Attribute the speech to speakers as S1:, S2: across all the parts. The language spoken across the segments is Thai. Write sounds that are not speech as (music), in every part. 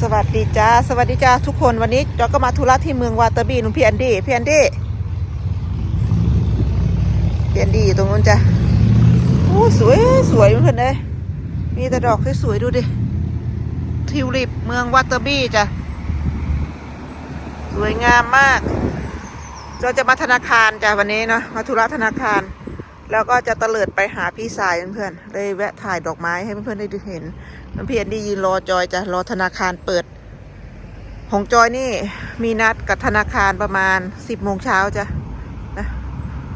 S1: สวัสดีจ้าสวัสดีจ้าทุกคนวันนี้เราก็มาธุระที่เมืองวาเตอร์บีนุ่มพี่แอนดี้พี่แอนดี้พี่แอนดี้อยู่ตรงนู้นจ้ะโอ้สวยสวยเพื่อนเลยมีแต่ดอกสวยๆดูดิทิวลิปเมืองวาเตอร์บีจ้ะสวยงามมากเราจะมาธนาคารจ้ะวันนี้เนาะมาธุระธนาคาร แล้วก็จะเตลิดไปหาพี่สายเพื่อนๆเลยแวะถ่ายดอกไม้ให้เพื่อนๆได้ดูเห็นน้ำเพียนดียืนรอจอยจะรอธนาคารเปิด ของจอยนี่มีนัดกับธนาคารประมาณสิบโมงเช้าจ้ะนะ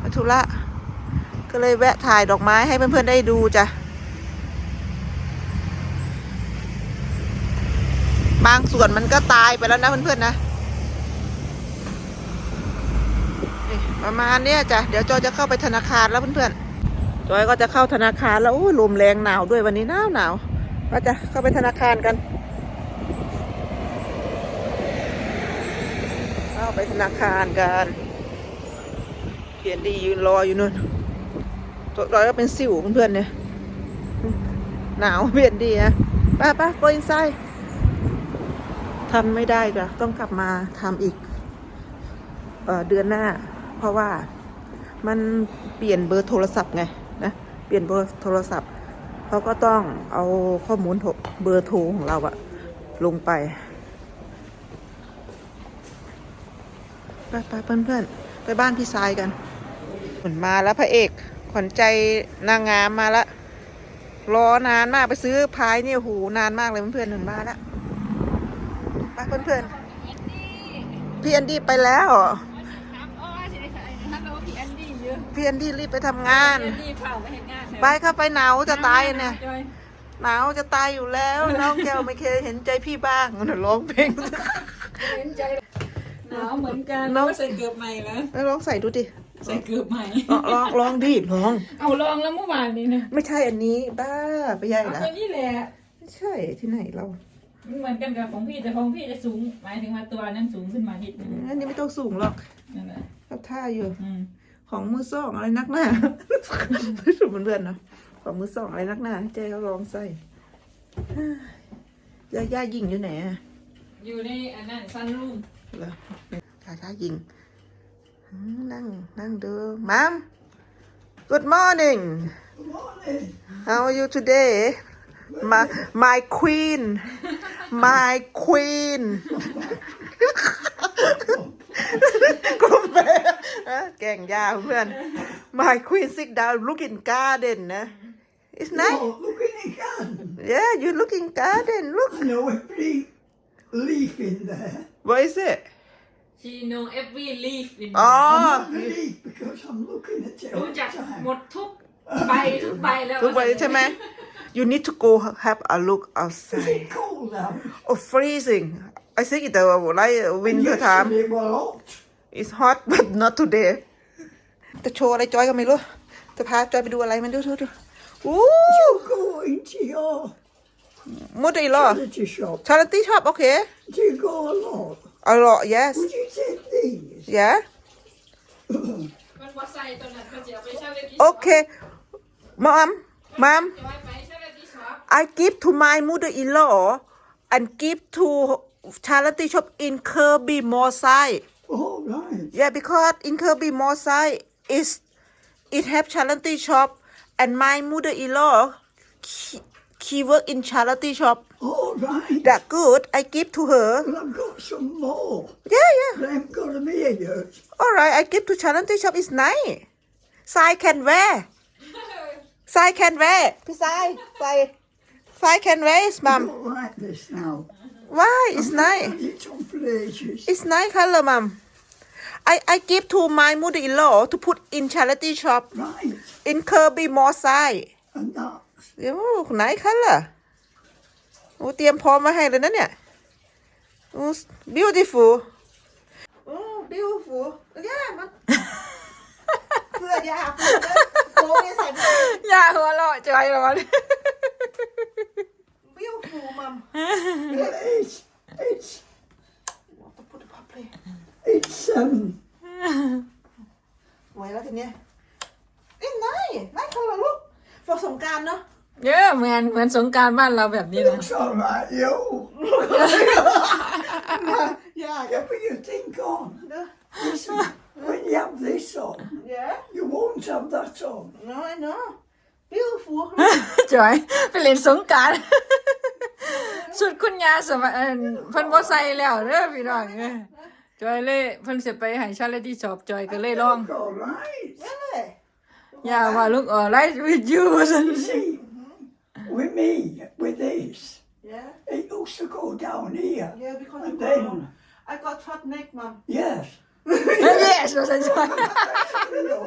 S1: มาธุระก็เลยแวะถ่ายดอกไม้ให้เพื่อนๆได้ดูจ้ะบางส่วนมันก็ตายไปแล้วนะเพื่อนๆนะ ประมาณเนี้ยจ้ะเดี๋ยวจอยจะเข้าไปธนาคารแล้วเพื่อนๆจอยก็จะเข้าธนาคารแล้วโอ้ลมแรงหนาวด้วยวันนี้หนาวหนาวก็จะเข้าไปธนาคารกันเข้าไปธนาคารกันเพียนดียืนรออยู่นู่นจอยก็เป็นสิวเพื่อนๆเนี่ยหนาวเพียนดีนะป้าป้าโกอินไซทำไม่ได้จ้ะต้องกลับมาทำอีกเอเดือนหน้า ราะว่ามันเปลี่ยนเบอร์โทรศัพท์ไงนะเปลี่ยนเบอร์โทรศัพท์เขาก็ต้องเอาข้อมูลโทรเบอร์โทรของเราอะลงไปไปไปเพื่อนๆไปบ้านพี่ทรายกันขนมาแล้วพระเอกขวัญใจนางงามมาล้วรอนานมากไปซื้อพายเนี่ยโหนานมากเลยเพื่อนๆหนุนมาแล้วไปเพื่อนเพื่อนๆพี่แอนดี้ไปแล้ว เย
S2: อะ
S1: พี่แอนดี้รีบไปทำงาน
S2: พี่แอนดี้เผาไปเห็นงาน
S1: ไปเข้าไปหนาวจะตายเนี่ย
S2: จอย
S1: หนาวจะตายอยู่แล้ว น้องแก้วไม่เคยเห็นใจพี่บ้างหนูร้องเพลง
S2: เห็นใจหนาวเหมือนกัน
S1: น้อง
S2: ใส่เกือบใหม่แล้ว
S1: แล้วร้องใส่ดูดิ
S2: ใส่เกือบใหม่
S1: ร้องร้องร้องดิร้อง
S2: เอาลองแล้วเมื่อวานนี้นะ
S1: ไม่ใช่อันนี้บ้าไปใหญ่
S2: เอา
S1: ละ
S2: ตัวนี้แหละ
S1: ไม่ใช่ที่ไหนเรา
S2: มันเหมือนกันกับของพี่แต่ของพี่จะสูง หมายถึงว่าตัวนั้นสูงขึ้นมานิดนึง
S1: อันนี้ไม่ต้องสูงหรอก
S2: นั่นแหละ
S1: กับท่าอยู่
S2: อืม
S1: ของมือสองอะไรนักหน้าไม่ถูกเพื่อนๆเนาะของมือสองอะไรนักหน้าให้เจ๊เขาลองใส่ย่าย่ายิงอยู่ไหนอะ
S2: อยู่ในอันนั้นซันรูม
S1: เหรอชาชายิงอืมนั่งนั่งดูมัม Good morning How are you today My my queen My queen กุมเปะ แก่งยาวเพื่อน My queen sit down look in garden นะ It's nice
S3: Oh, look in the garden.
S1: Yeah you look in garden look
S3: I know every leaf in there.
S1: What is it
S2: she know every leaf in
S1: อ๋อ
S3: I'm not the leaf because I'm looking at it
S2: รู้
S3: all
S2: จัก
S3: the time.
S2: หมดทุกใบทุกใบแล้ว
S1: ทุกวันใช่ไหม You need to go have a look
S3: Is
S1: outside
S3: it cold out?
S1: Oh freezing I think it's the like winter time
S3: Yesterday was hot.
S1: It's hot but not today จะโชว์อะไรจอยก็ไม่รู้ จะพาจอยไปดูอะไรมันดูดูดูอู้
S3: You go into your
S1: มุดอีหรอ
S3: charity shop.
S1: ชาริตี้ชอบโอเค
S3: Do you go a lot?
S1: อร่อย yes
S3: Would you take these?
S1: yeah
S2: มันว่าใส่ตัวนั้นมันจะเอาไปเช่าเลยที่
S1: โอเค mom mom
S2: จะไว้ไปเช่าเลยที่ช็อป
S1: I give to my mother-in-law and give to charity shop in Kirby Moorside
S3: Oh, right.
S1: Yeah, because in Kirby Mosai is it have charity shop, and my mother-in-law she, she work in charity shop.
S3: Oh, right.
S1: That good. I give to her.
S3: Well, I've got some more.
S1: Yeah, yeah.
S3: I'm gonna them here.
S1: All right, I give to charity shop. is nice. Sai can wear. Sai can wear. Sai, Sai, Sai can wear
S3: his
S1: mom.
S3: I don't like this now.
S1: Why? It's nice.
S3: Had it on for ages.
S1: It's nice color, mom. I I give to my mother-in-law to put in charity shop
S3: Right.
S1: in Kirby Moorside.
S3: And that's
S1: เดี๋ยวไหนคันล่ะโอ้เตรียมพร้อมมาให้เลยนะเนี่ยโอ้ beautiful โอ้ beautiful ย่ามันเสื้อยาโอ้ยใส่ไม่ได้
S2: อย่าหัวเราะจอยร้อน
S1: beautiful มัม
S3: it's it's
S1: ต้องพูดพับเลย
S3: it's um
S1: สวยแล้วทีเนี้ยเอ้ยนายนายคันละลูกฝากสงกรารเนาะ
S2: เยอะเหมือนเหมือนสงกรารบ้านเราแบบนี้นะ
S3: looks all right, yo.
S1: yeah
S3: Yeah, but you think on.
S1: yeah
S3: Listen, when you have this on,
S1: yeah
S3: you won't have that on.
S1: no I know beautiful
S4: จอยไปเล่นสงกราร สุดคุณยาสมัยเอิ่นเพิ่นบ่ใส่แล้วเด้อพี่น้องเอ้ยจอยเลยเพิ่นสิไปให้ชาเลที่ชอบจอยก็เลยลอง
S3: Look all right.
S1: really
S4: อย่าว่าลูกออไลฟ์วิดยูซั่น
S3: You see, with me, with this,
S1: yeah
S3: it used to go down here.
S1: yeah because
S3: And
S1: you
S3: then,
S1: got I got short neck mom
S3: yes.
S4: เยสว่าซั่นจอย
S3: No.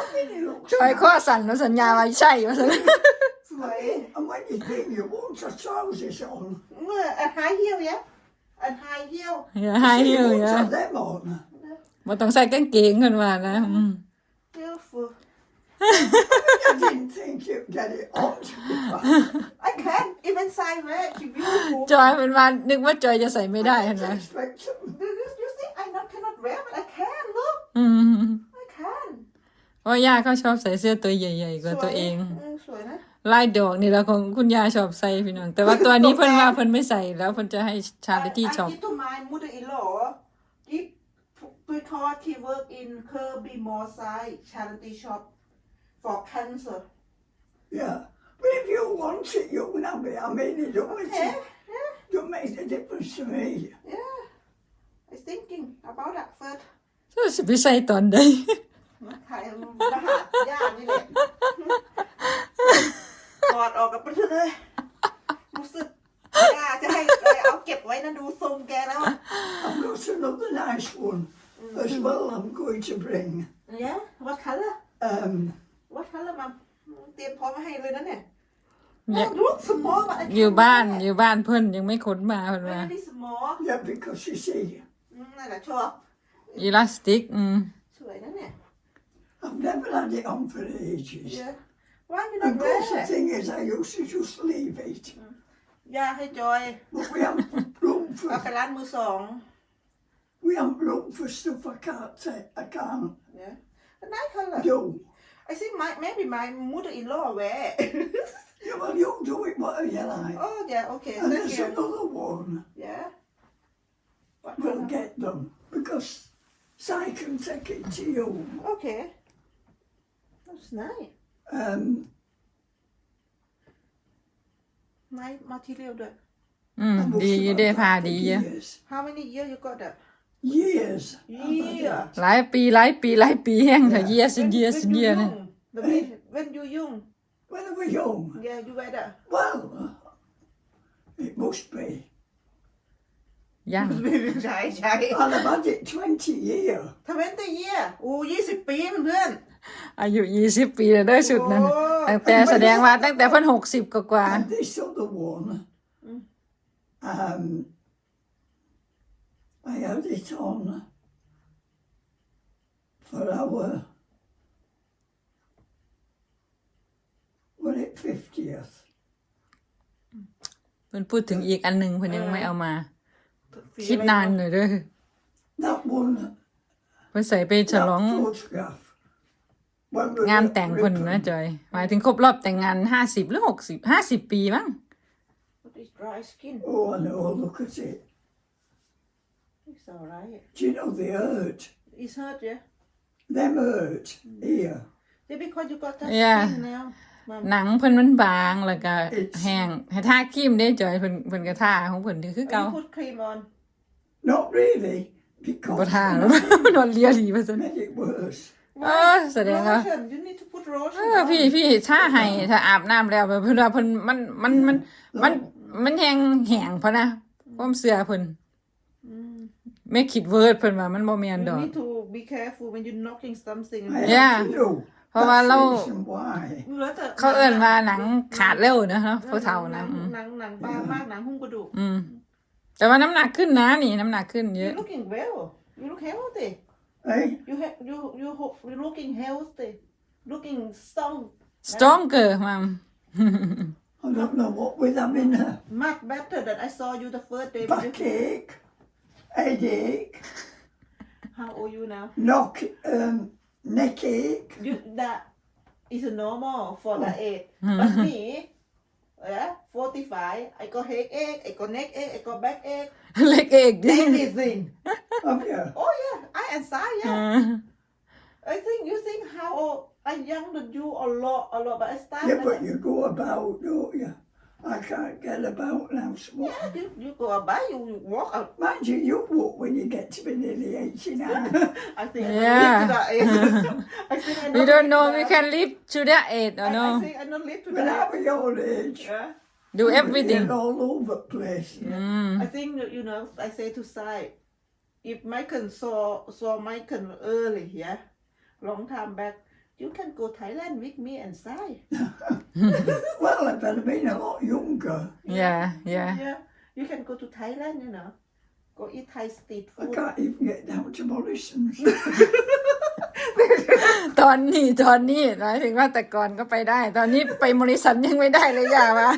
S3: I mean, it looks
S4: จอยข้อสั่นว่าสัญญาว่าใช่ว่าซั่น
S1: สวย
S3: And when you think you want your trousers on,
S1: เมื่อ and high heel yeah and high heel
S4: อย่าให้อ
S3: you
S4: ยู่
S3: won't
S4: อย่า
S3: have them on.
S4: บ่ต้องใส่กางเกงเพิ่นว่านะอืม
S1: beautiful
S3: I didn't think you'd get it on. to be fair.
S1: I can even size red she beautiful
S4: จอยเพิ่นว่านึกว่าจอยจะใส่ไม่ได้เห็นไหม
S3: I expect some.
S1: Do you, you think I not cannot wear but I can look
S4: อืม
S1: I can
S4: เพราะย่าเขาชอบใส่เสื้อตัวใหญ่ ๆ กว่าตัวเอง
S1: สวยนะ
S4: ลายดอกนี่แหละของคุณยาชอบใส่พี่น้อง แต่ว่าตัวนี้เพิ่นว่าเพิ่นไม่ใส่แล้วเพิ่นจะให้ชาลิตี้ชอบ
S1: I give to my mother-in-law give because he work in Kirby Moorside charity shop for cancer
S3: Yeah. But if you want it, you can have it. I mean, it don't, make,
S1: okay
S3: it, don't make a difference to me.
S1: yeah I thinking about that first
S4: จะไปใส่ตอนใด
S1: มาถ่ายมาหาย่านี่แหละ กอดออกกับเพื่อนเลยรู้สึกย่าจะให้เอาเก็บไว้นะดูทรงแกแล้ว
S3: I've got another nice one as well I'm going to bring.
S1: yeah what color
S3: Um,
S1: what color มัมเตรียมพร้อมมาให้เลยนะเนี่ย
S4: Yeah.
S1: look small but I
S4: อยู่
S1: can't
S4: บ้าน
S1: wear
S4: อยู่บ้านเพิ่นยังไม่ขนมาเพิ่นว่า
S1: very small
S3: yeah, because you see,
S1: อืมนั่นแหละชอบ
S4: อีลาสติกอืม
S1: สวยนะเนี่ย
S3: I've never had it on for ages.
S1: yeah why you
S3: Of
S1: not
S3: course, the
S1: wear
S3: thing is, I used to just leave it.
S1: ย่าให้จอย
S3: But we haven't room
S1: เอาไป (laughs)
S3: for
S1: ร้านมือสอง
S3: we haven't room for stuff I can't take, I can't
S1: yeah a nice color
S3: do.
S1: I think my maybe my mother-in-law wear (laughs)
S3: Yeah, well, you do it whatever you like.
S1: oh yeah okay
S3: And
S1: thank
S3: there's
S1: you
S3: another one.
S1: yeah what
S3: We'll
S1: color
S3: get them because so I can take it to you.
S1: okay that's nice
S3: Um,
S1: my material ด้วย
S4: อืม
S3: I must
S4: ดี
S3: have
S4: อยู่ได้
S3: had
S4: พา
S3: that for
S4: ดีเยอะ
S3: years.
S1: how many years you got that
S3: Years. I've had
S1: Yeah.
S3: it.
S4: หลายปีหลายปีหลายปีแห้งเถอะเยียสิ
S1: when,
S4: เยีย
S1: when
S4: สิ
S1: you
S4: เยียเนี่ย
S1: young the when, when you young
S3: When I was young,
S1: yeah you wear that
S3: well, it must be.
S4: ยัง
S1: ใช่ใช่ (laughs)
S3: I'll have had it 20 years.
S1: ทเวนตี้เยียโอ้ยี่สิบปีเพื่อน
S4: อายุยี่สิบปีแล้วเด้อชุดนั้น
S1: โอ้
S4: ตั้งแต่แสดงว่าตั้งแต่เพิ่นหกสิบกว่า
S3: And this other one, um, I had it on for our, what it 50th.
S4: ๆเพิ่นพูดถึงอีกอันหนึงเพิ่นยังไม่เอามา
S1: สี
S4: คิดนานหน่อยเด้อ
S3: That one,
S4: เพิ่นใส่ไปฉลอง
S3: that photograph. When we
S4: งาน
S3: were
S4: แต่งเพิ่น
S3: ripping.
S4: นะจอย หมายถึงครบรอบแต่งงานห้าสิบหรือหกสิบห้าสิบปีมั้ง
S1: What is dry skin
S3: Oh, I know, look at it.
S1: it's alright
S3: Do you know they hurt?
S1: it's hurt yeah
S3: Them hurt here.
S1: yeah because you got that
S4: Yeah.
S1: skin now mom
S4: หนังเพิ่นมันบางแล้วก็แห้งให้ทาครีมได้จอยเพิ่นเพิ่นก็ทาของเพิ่นนี่คือเก่า
S1: you put cream on
S3: Not really, because
S4: บ่ทา
S3: when
S4: แล้ว
S3: I
S4: นอนเลียดีว่าซั่น
S3: made it worse.
S4: เออแสดงว่า
S1: lotion you need to put
S4: เอ
S1: lotion
S4: อ
S1: on.
S4: พี่พี่ถ้าให้ถ้าอาบน้ำแล้วเพิ่นว่าเพิ่นมันมันมันมันมันแห้งแห้งพะนะความเสือเพิ่นไม่คิดเวิร์ดเพิ่นว่ามันบ่แม่น
S1: you
S4: ดอก
S1: need to be careful when you're knocking something
S3: I
S4: Yeah.
S3: have to do.
S4: เพราะว่า
S3: That's
S4: เรา
S3: the reason why.
S1: แล้วแต่
S4: เขาเอิ้นว่าหนังขาดเร็วนะเนาะผู้เฒ่า
S1: หนั
S4: นะ
S1: ง
S4: อืม
S1: หนังหนังบางมากหนังหุ้มกระดูก
S4: อืม แต่ว่าน้ำหนักขึ้นนะนี่ น้ำหนักขึ้นเย
S1: you
S4: อะ
S1: looking well you look healthy
S3: Eh?
S1: You ha- you you ho- you looking healthy, looking strong,
S4: Stronger, ma'am. (laughs)
S3: I don't know what with them in her.
S1: much better than I saw you the first day.
S3: Backache, headache,
S1: How old you now?
S3: knock, um, neck ache.
S1: You that is normal for the oh. age. Hmm. But me, (laughs)
S2: yeah, 45. I got headache, I got neck ache, I got back ache, (laughs)
S1: Leg ache.
S2: everything. Oh yeah. Oh and
S1: Saya.
S2: I think you think how old, I'm to do a lot, a lot, but I start.
S3: Yeah, but you go about, don't you? I can't get about now. So?
S2: Yeah, you, you go about, you, walk. Out.
S3: Mind you, you walk when you get to be nearly 89.
S2: I think
S1: yeah.
S2: I that age. I think I
S1: we (laughs) (laughs) don't know
S2: if
S1: we can live to that age
S2: I,
S1: no.
S2: I think I don't live to
S3: when
S2: that
S3: age. your age.
S2: Yeah.
S1: Do everything.
S3: All over place.
S1: Yeah. Mm.
S2: I think, you know, I say to side. If Michael saw saw Michael early yeah long time back you can go Thailand with me and Sai
S3: Well, if I'd have been a lot younger,
S1: yeah yeah
S2: yeah you can go to Thailand you know go eat Thai street
S3: I
S2: food
S3: can't even get down to Morrison's.
S1: ตอนนี้ตอนนี้หมายถึงว่าแต่ก่อนก็ไปได้ ตอนนี้ไปมอริสันยังไม่ได้เลยอย่าวะ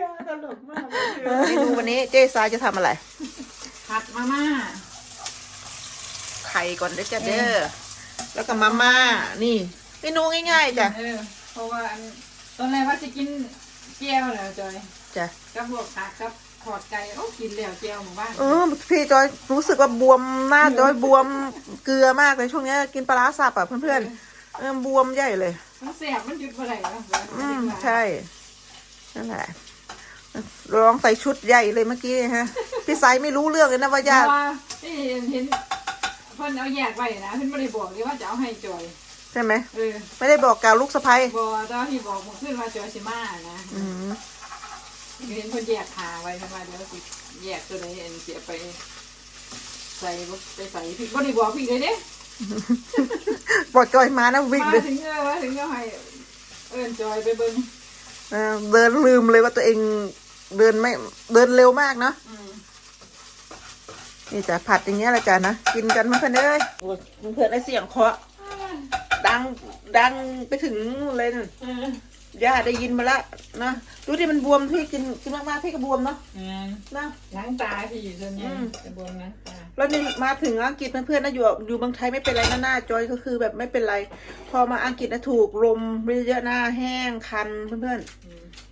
S2: yeah ตลกมาก
S1: เมนูวันนี้เจ๊ซายจะทำอะไร
S4: ผัดมาม่า
S1: ไข่ก่อนเด้อจ้ะเด้อแล้วก็มาม่า นี่เมนูง่ายๆจ้ะ
S4: เออเพราะว่าอันตอนแรกว่าจะกินเจียวแล้วจอย
S1: จ้ะ
S4: กับพวกผักกับขอดไก่โอ้กินแล้วเจียวหมู่บ้าน
S1: เออพี่จอยรู้สึกว่าบวมหน้าจอยบวมเกลือมากเลยช่วงนี้กินปลาร้าสับอะเพื่อนๆเออบวมใหญ่เลย
S4: มันแสบมันหยุดบ่ได้วะ
S1: อืมใช่นั่นแหละ ร้องใส่ชุดใหญ่เลยเมื่อกี้ฮะ พี่ไซไม่รู้เรื่องเลยนะว่า
S4: เพ
S1: ญา
S4: ราะ
S1: ติ
S4: ว่าที่เห็นเพิ่นเอาแยกไว้นะเพิ่นไม่ได้บอกเลยว่าจะเอาให้จอย
S1: ใช่ไหม
S4: เออ
S1: ไม่ได้บอกกล่าวลูกสะพ้ย
S4: บอกตอนที่บอกหมดขึ้นว่าจอยสิมานะ
S1: อืม
S4: เห็นเพิ่นแยกขาไว้เพิ่นว่าเดี๋ยวสิแยกตัวใดอันเสียไปใส่บ่ไปใส่พริกบ่ได้บอกพริกเลยเด้
S1: บอกจอยมานะวิ่ง
S4: มา
S1: เลย
S4: ถึงเออมาถึงก็ให้เอิ้นจอยไปเบิ่ง
S1: เออเดินลืมเลยว่าตัวเอง เดินไม่เดินเร็วมากเนาะ
S4: อืม
S1: นี่จ้ะผัดอย่างเงี้ยแหละจ้ะนะกินกันเพื่อนๆเอ้ยเพื่อนๆได้เสียงเคาะดังดังไปถึงเลยนั่น
S4: เออ
S1: ย่าได้ยินมาละนะดูที่มันบวมพี่กินกินมากๆพี่ก็บวมเนาะ
S4: อืม
S1: นะ
S4: หนังตาพี่ส่วนใหญ่
S1: อืม
S4: จะบวมหนังตา
S1: แล้วนี่มาถึงอังกฤษเพื่อนๆนะอยู่อยู่เมืองไทยไม่เป็นไรนะหน้าจอยก็คือแบบไม่เป็นไร พอมาอังกฤษนะถูกลมเยอะๆหน้าแห้งคันเพื่อน
S4: อืม
S1: ๆ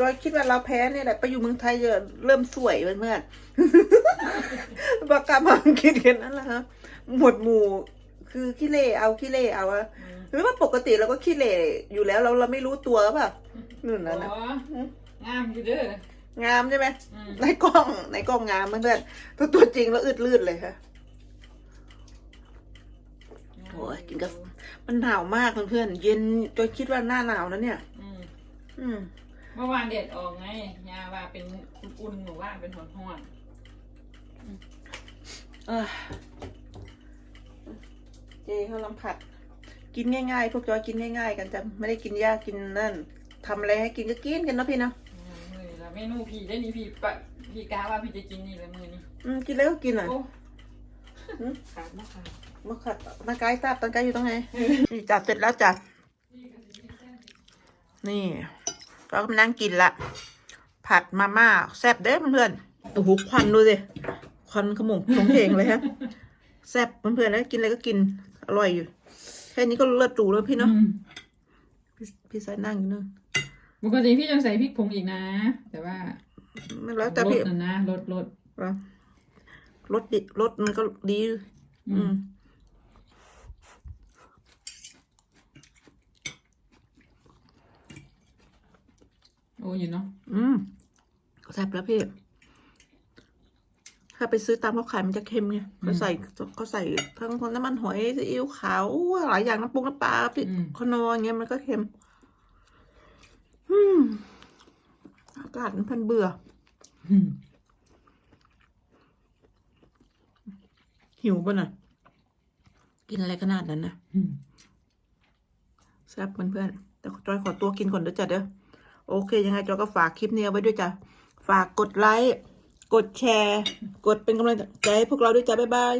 S1: จอยคิดว่าเราแพ้เนี่ยแหละไปอยู่เมืองไทยจะเริ่มสวยเพื่อนๆบอกกลับมาอังกฤษกันนั่นแหละฮะหมวดหมู่คือขี้เล่เอาขี้เล่เอาอะ
S4: อืม
S1: หรือว่าปกติเราก็ขี้เล่อยู่แล้วเราเราไม่รู้ตัวหรือเปล่านู่น
S4: อ๋
S1: นะ
S4: อ
S1: นะ
S4: งามอยู่เด้องา
S1: มใช่ไหม
S4: อืม
S1: ในกล้องในกล้องงามเพื่อนๆตัวตัวจริงแล้วอึดลืดเลยค่ะโอ้ยกินกับมันหนาวมากเพื่อนๆเย็นจนคิดว่าหน้าหนาวนะเนี่ย
S4: อืม
S1: อืม
S4: เมื่อวานเด็ดออกไงยาว่าเป็นอุ่นๆหนูว่าเป็นหอนหอน
S1: เออเจเขาลำผัด กินง่ายๆ พวกจอยกินง่ายๆ กันจ้ะไม่ได้กินยากกินนั่นทำอะไรให้กินก็กินกันเนาะพี่เนาะ
S4: ๆอืมมือละเมนูพี่ได้นี่พี่ปะพี่กาว่าพี่จะกินนี่ละมือนี่
S1: อืมกินแล้วก็กินอะ
S4: โอ้
S1: อืม
S4: ขาดมากขาด
S1: มาขัดตะไคร้ทราบตะไคร้อยู่ตรงไหนนี่จัดเสร็จแล้วจ้ะนี่ เราก็มานั่งกินละ ผัดมาม่าแซ่บเด้อเพื่อนๆโอ้โหควันดูสิควันขโมงของเพลงเลยฮะแซ่บเพื่อนๆนะกินอะไรก็กินอร่อยอยู่ แค่นี้ก็เลิศหรูแล้วพี่เนาะ
S4: อืม
S1: พี่พี่สายนั่งอยู่เนอะ
S4: ปกติพี่ต้องใส่พริกผงอีกนะ แต่ว่า
S1: ไม่แล้วแต่
S4: ล
S1: พี่
S4: ดนะนะลดลด
S1: รถดิรถมันก็ดี
S4: อื
S1: อืม
S4: โอ้อยู่เนาะ
S1: อืมแซ่บแล้วพี่ ถ้าไปซื้อตามเขาขายมันจะเค็มไงเขาใส่เขาใส่ทั้งน้ำมันหอยซีอิ๊วขาวหลายอย่างน้ำปรุงน้ำปลาพี่คอนออย่างเงี้ยมันก็เค็ม อืมอากาศมันพันเบื่อ
S4: อืม
S1: หิวป่ะน่ะ กินอะไรขนาดนั้นนะ
S4: อืม
S1: แซ่บเพื่อนๆแต่จอยขอตัวกินก่อนเด้อจ้ะเด้อ โอเค ยังไงจอยก็ฝากคลิปนี้เอาไว้ด้วยจ้ะ ฝากกดไลค์ กดแชร์ กดเป็นกำลังใจให้พวกเราด้วยจ้ะ บ๊ายบาย